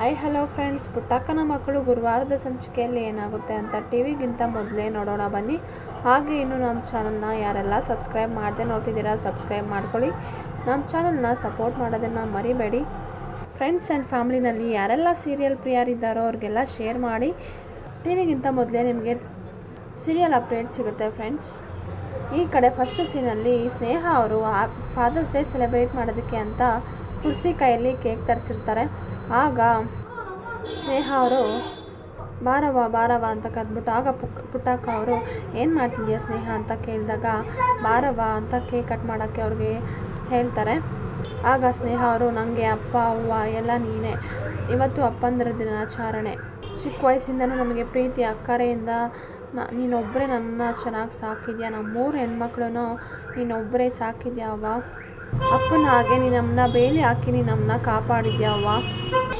I hello friends ಪುಟ್ಟಕ್ಕನ ಮಕ್ಕಳು ಗುರುವಾರದ ಸಂಚಿಕೆಯಲ್ಲಿ ಏನಾಗುತ್ತೆ ಅಂತ ಟಿ ವಿಗಿಂತ ಮೊದಲೇ ನೋಡೋಣ ಬನ್ನಿ. ಹಾಗೆ ಇನ್ನು ನಮ್ಮ ಚಾನಲ್ನ ಯಾರೆಲ್ಲ ಸಬ್ಸ್ಕ್ರೈಬ್ ಮಾಡದೆ ನೋಡ್ತಿದ್ದೀರಾ, ಸಬ್ಸ್ಕ್ರೈಬ್ ಮಾಡ್ಕೊಳ್ಳಿ. ನಮ್ಮ ಚಾನಲ್ನ ಸಪೋರ್ಟ್ ಮಾಡೋದನ್ನು ಮರಿಬೇಡಿ. ಫ್ರೆಂಡ್ಸ್ ಆ್ಯಂಡ್ ಫ್ಯಾಮ್ಲಿನಲ್ಲಿ ಯಾರೆಲ್ಲ ಸೀರಿಯಲ್ ಪ್ರಿಯರಿದ್ದಾರೋ ಅವ್ರಿಗೆಲ್ಲ ಶೇರ್ ಮಾಡಿ. ಟಿ ವಿಗಿಂತ ಮೊದಲೇ ನಿಮಗೆ ಸೀರಿಯಲ್ ಅಪ್ಡೇಟ್ ಸಿಗುತ್ತೆ ಫ್ರೆಂಡ್ಸ್ ಈ ಕಡೆ ಫಸ್ಟ್ ಸೀನಲ್ಲಿ ಸ್ನೇಹ ಅವರು ಫಾದರ್ಸ್ ಡೇ ಸೆಲೆಬ್ರೇಟ್ ಮಾಡೋದಕ್ಕೆ ಅಂತ ಕೈಯಲ್ಲಿ ಕೇಕ್ ತರಿಸಿರ್ತಾರೆ. ಆಗ ಸ್ನೇಹ ಅವರು ಬಾರವ ಬಾರವ ಅಂತ ಕದ್ಬಿಟ್ಟು, ಆಗ ಪುಕ್ ಪುಟ್ಟಕ್ಕ ಅವರು, ಏನು ಮಾಡ್ತಿದ್ಯಾ ಸ್ನೇಹ ಅಂತ ಕೇಳಿದಾಗ ಬಾರವ ಅಂತ ಕೇಕ್ ಕಟ್ ಮಾಡೋಕ್ಕೆ ಅವ್ರಿಗೆ ಹೇಳ್ತಾರೆ. ಆಗ ಸ್ನೇಹ ಅವರು ನನಗೆ ಅಪ್ಪ, ಅವ್ವ ಎಲ್ಲ ನೀನೇ. ಇವತ್ತು ಅಪ್ಪಂದಿರ ದಿನಾಚರಣೆ. ಚಿಕ್ಕ ವಯಸ್ಸಿಂದನೂ ನಮಗೆ ಪ್ರೀತಿ, ಅಕ್ಕರೆಯಿಂದ ನ ನೀನೊಬ್ಬರೇ ನನ್ನ ಚೆನ್ನಾಗಿ ಸಾಕಿದ್ಯಾ? ನಮ್ಮ ಮೂರು ಹೆಣ್ಮಕ್ಳು ನೀನೊಬ್ಬರೇ ಸಾಕಿದ್ಯಾ ಅವ್ವ? ಅಪ್ಪನ ಹಾಗೆ ನೀನು ನಮ್ಮನ್ನ ಬೇಲಿ ಹಾಕಿ ನೀನು ನಮ್ಮನ್ನ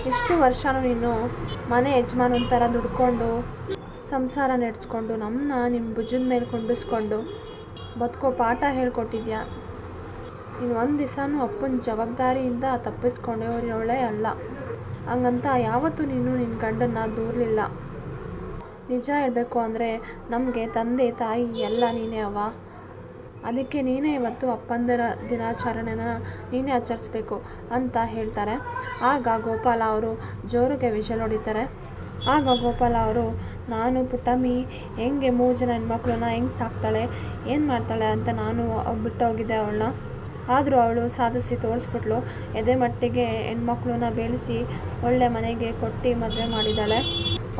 ಎಷ್ಟು ವರ್ಷನೂ ನೀನು ಮನೆ ಯಜಮಾನ ಥರ ದುಡ್ಕೊಂಡು ಸಂಸಾರ ನಡೆಸ್ಕೊಂಡು ನಮ್ಮನ್ನ ನಿಮ್ಮ ಭುಜದ ಮೇಲೆ ಕುಂಡಿಸ್ಕೊಂಡು ಬದುಕೋ ಪಾಠ ಹೇಳ್ಕೊಟ್ಟಿದ್ಯಾ? ನೀನು ಒಂದು ದಿವಸನೂ ಅಪ್ಪನ ಜವಾಬ್ದಾರಿಯಿಂದ ತಪ್ಪಿಸ್ಕೊಂಡವರವಳೇ ಅಲ್ಲ. ಹಂಗಂತ ಯಾವತ್ತೂ ನೀನು ನಿನ್ನ ಗಂಡನ್ನ ದೂರಲಿಲ್ಲ. ನಿಜ ಹೇಳಬೇಕು ಅಂದರೆ ನಮಗೆ ತಂದೆ ತಾಯಿ ಎಲ್ಲ ನೀನೇ ಅವ ಅದಕ್ಕೆ ನೀನೇ ಇವತ್ತು ಅಪ್ಪಂದರ ದಿನಾಚರಣೆನ ನೀನೇ ಆಚರಿಸ್ಬೇಕು ಅಂತ ಹೇಳ್ತಾರೆ. ಆಗ ಗೋಪಾಲ ಅವರು ಜೋರಿಗೆ ವಿಷಲ್ ಹೊಡಿತಾರೆ ಆಗ ಗೋಪಾಲ ಅವರು, ನಾನು ಪುಟ್ಟಮ್ಮಿ, ಹೆಂಗೆ ಮೂರು ಜನ ಹೆಣ್ಮಕ್ಳನ್ನ ಹೆಂಗೆ ಸಾಕ್ತಾಳೆ, ಏನು ಮಾಡ್ತಾಳೆ ಅಂತ ನಾನು ಬಿಟ್ಟೋಗಿದ್ದೆ ಅವಳನ್ನ. ಆದರೂ ಅವಳು ಸಾಧಿಸಿ ತೋರಿಸ್ಬಿಟ್ಲು. ಎದೆ ಮಟ್ಟಿಗೆ ಹೆಣ್ಮಕ್ಳನ್ನ ಬೆಳೆಸಿ ಒಳ್ಳೆ ಮನೆಗೆ ಕೊಟ್ಟು ಮದುವೆ ಮಾಡಿದ್ದಾಳೆ.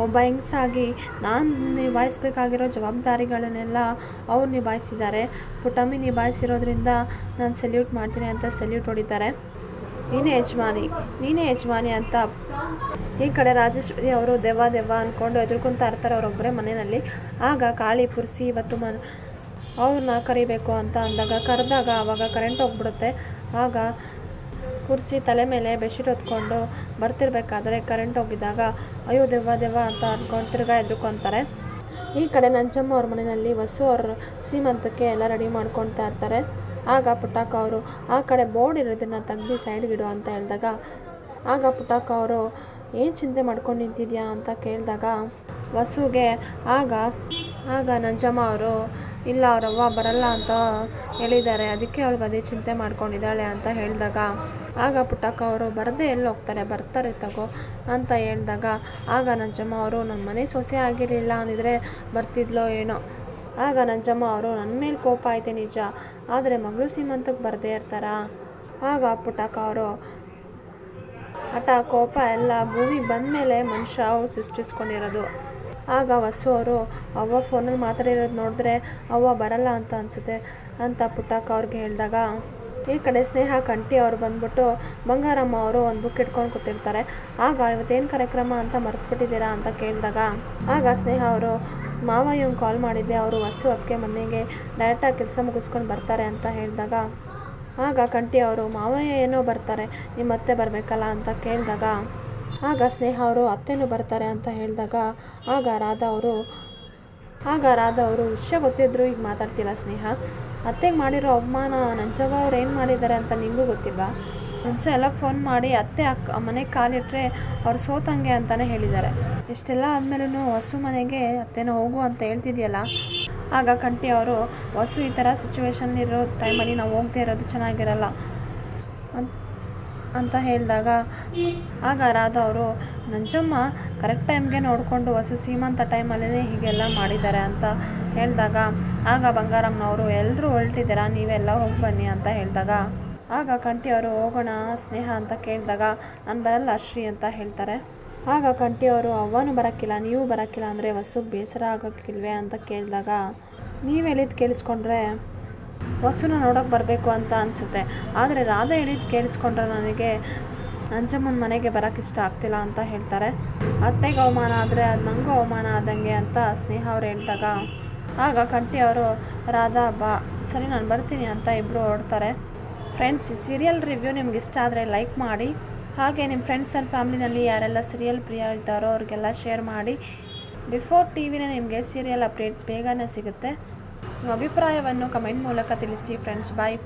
ಒಬ್ಬ ಹೆಂಗಸಾಗಿ ನಾನು ನಿಭಾಯಿಸ್ಬೇಕಾಗಿರೋ ಜವಾಬ್ದಾರಿಗಳನ್ನೆಲ್ಲ ಅವ್ರು ನಿಭಾಯಿಸಿದ್ದಾರೆ. ಪುಟಮಿ ನಿಭಾಯಿಸಿರೋದ್ರಿಂದ ನಾನು ಸೆಲ್ಯೂಟ್ ಮಾಡ್ತೀನಿ ಅಂತ ಸೆಲ್ಯೂಟ್ ಹೊಡಿತಾರೆ. ನೀನೇ ಯಜಮಾನಿ ನೀನೇ ಯಜಮಾನಿ ಅಂತ ಈ ಕಡೆ ರಾಜೇಶ್ವರಿ ಅವರು ದೆವ್ವ ದೆವ್ವ ಅಂದ್ಕೊಂಡು ಎದುರ್ಕೊತಾ ಇರ್ತಾರೆ ಅವರೊಬ್ಬರೇ ಮನೆಯಲ್ಲಿ. ಆಗ ಕಾಳಿ ಪುರ್ಸಿ ಇವತ್ತು ಮನ್ ಅವ್ರನ್ನ ಕರಿಬೇಕು ಅಂತ ಅಂದಾಗ ಕರೆದಾಗ ಆವಾಗ ಕರೆಂಟ್ ಹೋಗ್ಬಿಡುತ್ತೆ. ಆಗ ಕುರ್ಸಿ ತಲೆ ಮೇಲೆ ಬೆಡ್ಶೀಟ್ ಹೊತ್ಕೊಂಡು ಬರ್ತಿರ್ಬೇಕಾದ್ರೆ ಕರೆಂಟ್ ಹೋಗಿದ್ದಾಗ ಅಯ್ಯೋ ದೆವ್ವ ದೆವ್ವ ಅಂತ ಅಂದ್ಕೊಂಡು ತಿರ್ಗಾ ಎದ್ರುಕೊಂತಾರೆ. ಈ ಕಡೆ ನಂಜಮ್ಮ ಅವ್ರ ಮನೆಯಲ್ಲಿ ವಸು ಅವ್ರ ಸೀಮಂತಕ್ಕೆ ಎಲ್ಲ ರೆಡಿ ಮಾಡ್ಕೊಳ್ತಾ ಇರ್ತಾರೆ. ಆಗ ಪುಟಾಕ ಅವರು, ಆ ಕಡೆ ಬೋರ್ಡ್ ಇರೋದನ್ನು ತೆಗ್ದು ಸೈಡ್ಗಿಡು ಅಂತ ಹೇಳಿದಾಗ, ಆಗ ಪುಟಾಕ ಅವರು, ಏನು ಚಿಂತೆ ಮಾಡ್ಕೊಂಡು ನಿಂತಿದ್ಯಾ ಅಂತ ಕೇಳಿದಾಗ, ವಸುಗೆ, ಆಗ ಆಗ ನಂಜಮ್ಮ ಅವರು, ಇಲ್ಲ ಅವರವ್ವ ಬರಲ್ಲ ಅಂತ ಹೇಳಿದ್ದಾರೆ. ಅದಕ್ಕೆ ಅವ್ಳಿಗೆ ಅದೇ ಚಿಂತೆ ಮಾಡ್ಕೊಂಡಿದ್ದಾಳೆ ಅಂತ ಹೇಳಿದಾಗ ಆಗ ಪುಟ್ಟಕ್ಕ ಅವರು ಬರದೇ ಎಲ್ಲಿ ಹೋಗ್ತಾರೆ ಬರ್ತಾರೆ ತಗೋ ಅಂತ ಹೇಳಿದಾಗ, ಆಗ ನಂಜಮ್ಮ ಅವರು ನನ್ನ ಮನೆ ಸೊಸೆ ಆಗಿರಲಿಲ್ಲ ಅಂದಿದ್ರೆ ಬರ್ತಿದ್ಲೋ ಏನೋ? ಆಗ ನಂಜಮ್ಮ ಅವರು ನನ್ನ ಮೇಲೆ ಕೋಪ ಐತೆ ನಿಜ, ಆದರೆ ಮಗಳು ಸೀಮಂತಕ್ಕೆ ಬರದೇ ಇರ್ತಾರಾ? ಆಗ ಪುಟ್ಟಕ್ಕ ಅವರು ಹಠ ಕೋಪ ಎಲ್ಲ ಭೂಮಿಗೆ ಬಂದ ಮೇಲೆ ಮನುಷ್ಯ ಅವ್ರು ಸೃಷ್ಟಿಸ್ಕೊಂಡಿರೋದು. ಆಗ ವಸು ಅವರು, ಅವ್ವ ಫೋನಲ್ಲಿ ಮಾತಾಡಿರೋದು ನೋಡಿದ್ರೆ ಅವ್ವ ಬರಲ್ಲ ಅಂತ ಅನಿಸುತ್ತೆ, ಅಂತ ಪುಟ್ಟಕ್ಕ ಅವ್ರಿಗೆ ಹೇಳಿದಾಗ ಈ ಕಡೆ ಸ್ನೇಹ, ಕಂಠಿ ಅವರು ಬಂದ್ಬಿಟ್ಟು ಬಂಗಾರಮ್ಮ ಅವರು ಒಂದು ಬುಕ್ ಇಟ್ಕೊಂಡು ಕೂತಿರ್ತಾರೆ. ಆಗ ಇವತ್ತೇನು ಕಾರ್ಯಕ್ರಮ ಅಂತ ಮರ್ತುಬಿಟ್ಟಿದ್ದೀರಾ ಅಂತ ಕೇಳಿದಾಗ, ಆಗ ಸ್ನೇಹ ಅವರು ಮಾವ ಇವ್ನ ಕಾಲ್ ಮಾಡಿದ್ದೆ. ಅವರು ಹಸು ಅಕ್ಕೆ ಮನೆಗೆ ಡೈರೆಕ್ಟಾಗಿ ಕೆಲಸ ಮುಗಿಸ್ಕೊಂಡು ಬರ್ತಾರೆ ಅಂತ ಹೇಳಿದಾಗ, ಆಗ ಕಂಟಿ ಅವರು, ಮಾವಯ್ಯ, ಏನೋ ಬರ್ತಾರೆ. ನಿಮ್ಮ ಅತ್ತೆ ಬರಬೇಕಲ್ಲ ಅಂತ ಕೇಳಿದಾಗ, ಆಗ ಸ್ನೇಹ ಅವರು, ಅತ್ತೆನೂ ಬರ್ತಾರೆ ಅಂತ ಹೇಳಿದಾಗ, ಆಗ ರಾಧಾ ಅವರು, ಆಗ ರಾಧಾ ಅವರು ವಿಷಯ ಗೊತ್ತಿದ್ರು ಈಗ ಮಾತಾಡ್ತಿಲ್ಲ ಸ್ನೇಹ? ಅತ್ತೆಗೆ ಮಾಡಿರೋ ಅವಮಾನ, ನಂಜವ್ವ ಅವ್ರು ಏನು ಮಾಡಿದ್ದಾರೆ ಅಂತ ನಿಮಗೂ ಗೊತ್ತಿಲ್ವಾ? ಮುಂಚೆ ಎಲ್ಲ ಫೋನ್ ಮಾಡಿ ಅತ್ತೆ ಅಕ್ಕ ಮನೆಗೆ ಕಾಲಿಟ್ಟರೆ ಅವ್ರು ಸೋತಂಗೆ ಅಂತಲೇ ಹೇಳಿದ್ದಾರೆ ಇಷ್ಟೆಲ್ಲ ಆದಮೇಲೂ ಹೊಸು ಮನೆಗೆ, ಅತ್ತೆನ ಹೋಗು ಅಂತ ಹೇಳ್ತಿದ್ಯಲ್ಲ? ಆಗ ಕಂಟಿ ಅವರು ಹೊಸು ಈ ಥರ ಸಿಚುವೇಶನ್ ಇರೋ ಟೈಮಲ್ಲಿ ನಾವು ಹೋಗದೆ ಇರೋದು ಚೆನ್ನಾಗಿರಲ್ಲ. ಅಂತ ಅಂತ ಹೇಳಿದಾಗ, ಆಗ ರಾಧ ಅವರು ನಂಜಮ್ಮ ಕರೆಕ್ಟ್ ಟೈಮ್ಗೆ ನೋಡಿಕೊಂಡು ವಸು ಸೀಮಂತ ಟೈಮಲ್ಲೇ ಹೀಗೆಲ್ಲ ಮಾಡಿದ್ದಾರೆ ಅಂತ ಹೇಳಿದಾಗ, ಆಗ ಬಂಗಾರಮ್ಮನವರು ಎಲ್ಲರೂ ಹೊರಟಿದ್ದೀರಾ? ನೀವೆಲ್ಲ ಹೋಗಿ ಬನ್ನಿ ಅಂತ ಹೇಳಿದಾಗ, ಆಗ ಕಂಠಿಯವರು ಹೋಗೋಣ ಸ್ನೇಹ ಅಂತ ಕೇಳಿದಾಗ, ನಾನು ಬರಲ್ಲ ಶ್ರೀ ಅಂತ ಹೇಳ್ತಾರೆ. ಆಗ ಕಂಠಿಯವರು ಅವ್ವನೂ ಬರೋಕ್ಕಿಲ್ಲ, ನೀವು ಬರೋಕ್ಕಿಲ್ಲ ಅಂದರೆ ವಸು ಬೇಸರ ಆಗೋಕ್ಕಿಲ್ವೇ ಅಂತ ಕೇಳಿದಾಗ, ನೀವು ಹೇಳಿದ್ದು ಕೇಳಿಸ್ಕೊಂಡ್ರೆ ವಸುನ ನೋಡೋಕೆ ಬರಬೇಕು ಅಂತ ಅನಿಸುತ್ತೆ. ಆದರೆ ರಾಧಾ ಹೇಳಿದ್ದು ಕೇಳಿಸ್ಕೊಂಡ್ರೆ ನನಗೆ ನಂಜಮ್ಮನ ಮನೆಗೆ ಬರೋಕ್ಕೆ ಇಷ್ಟ ಆಗ್ತಿಲ್ಲ ಅಂತ ಹೇಳ್ತಾರೆ. ಅತ್ತೆಗೆ ಅವಮಾನ ಆದರೆ ಅದು ನನಗೂ ಅವಮಾನ ಆದಂಗೆ ಅಂತ ಸ್ನೇಹ ಅವ್ರು ಹೇಳಿದಾಗ. ಆಗ ಕಂಟಿ ಅವರು, ರಾಧಾ, ಬಾ. ಸರಿ, ನಾನು ಬರ್ತೀನಿ ಅಂತ ಇಬ್ಬರು ಹೊರಡ್ತಾರೆ ಫ್ರೆಂಡ್ಸ್ ಸೀರಿಯಲ್ ರಿವ್ಯೂ ನಿಮ್ಗೆ ಇಷ್ಟ ಆದರೆ ಲೈಕ್ ಮಾಡಿ. ಹಾಗೆ ನಿಮ್ಮ ಫ್ರೆಂಡ್ಸ್ ಆ್ಯಂಡ್ ಫ್ಯಾಮಿಲಿನಲ್ಲಿ ಯಾರೆಲ್ಲ ಸೀರಿಯಲ್ ಪ್ರಿಯ ಇದ್ದಾರೋ ಅವ್ರಿಗೆಲ್ಲ ಶೇರ್ ಮಾಡಿ. ಬಿಫೋರ್ ಟಿ ವಿನೇ ನಿಮಗೆ ಸೀರಿಯಲ್ ಅಪ್ಡೇಟ್ಸ್ ಬೇಗನೆ ಸಿಗುತ್ತೆ. ನಿಮ್ಮ ಅಭಿಪ್ರಾಯವನ್ನು ಕಮೆಂಟ್ ಮೂಲಕ ತಿಳಿಸಿ ಫ್ರೆಂಡ್ಸ್ ಬಾಯ್